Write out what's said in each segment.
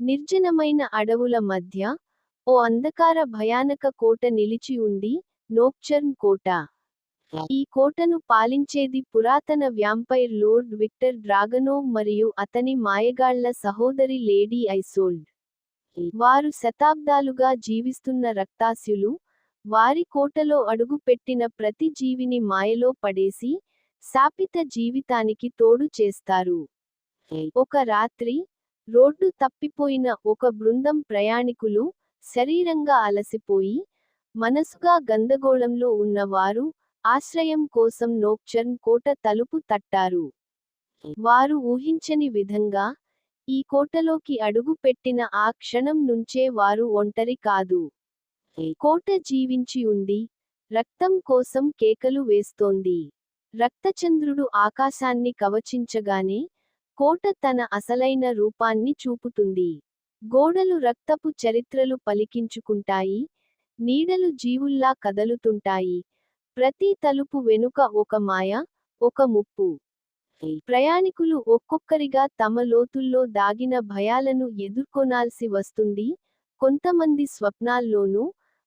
నిర్జనమైన అడవుల మధ్య ఓ అంధకార భయానక కోట నిలిచి ఉంది నోక్చర్న్ కోట. ఈ కోటను పాలించేది పురాతన వ్యాంపైర్ లోర్డ్ విక్టర్ డ్రాగనోవ్ మరియు అతని మాయగాళ్ళ సహోదరి లేడీ ఐసోల్డ్. వారు శతాబ్దాలుగా జీవిస్తున్న రక్తాస్యులు వారి కోటలో అడుగుపెట్టిన ప్రతి జీవిని మాయలో పడేసి శాపిత జీవితానికి తోడు చేస్తారు. ఒక రాత్రి రోడ్డు తప్పిపోయిన ఒక బృందం ప్రయాణికులు శరీరంగా అలసిపోయి మనసుగా గందగోళంలో ఉన్నవారు ఆశ్రయం కోసం నోక్చర్న్ కోట తలుపు తట్టారు. వారు ఊహించని విధంగా ఈ కోటలోకి అడుగు పెట్టిన ఆ క్షణం నుంచే వారు ఒంటరి కాదు. కోట జీవించి ఉంది రక్తం కోసం కేకలు వేస్తోంది. రక్తచంద్రుడు ఆకాశాన్ని కవచించగానే కోట తన అసలైన రూపాన్ని చూపుతుంది. గోడలు రక్తపు చరిత్రలు పలికించుకుంటాయి నీడలు జీవుల్లా కదలుతుంటాయి. ప్రతి తలుపు వెనుక ఒక మాయ ఒక ముప్పు. ప్రయాణికులు ఒక్కొక్కరిగా తమ లోతుల్లో దాగిన భయాలను ఎదుర్కొనాల్సి వస్తుంది. కొంతమంది స్వప్నాల్లోనూ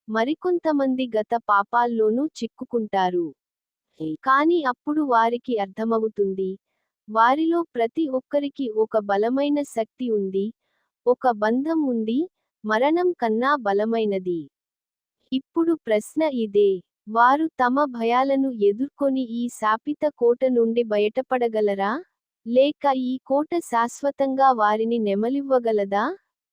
మరికొంతమంది గత పాపాల్లోనూ చిక్కుకుంటారు. కాని అప్పుడు వారికి అర్థమవుతుంది వారిలో ప్రతి ఒక్కరికి ఒక బలమైన శక్తి ఉంది ఒక బంధం ఉంది మరణం కన్నా బలమైనది. ఇప్పుడు ప్రశ్న ఇదే వారు తమ భయాలను ఎదుర్కొని ఈ శాపిత కోట నుండి బయటపడగలరా? లేక ఈ కోట శాశ్వతంగా వారిని నెమలివ్వగలదా?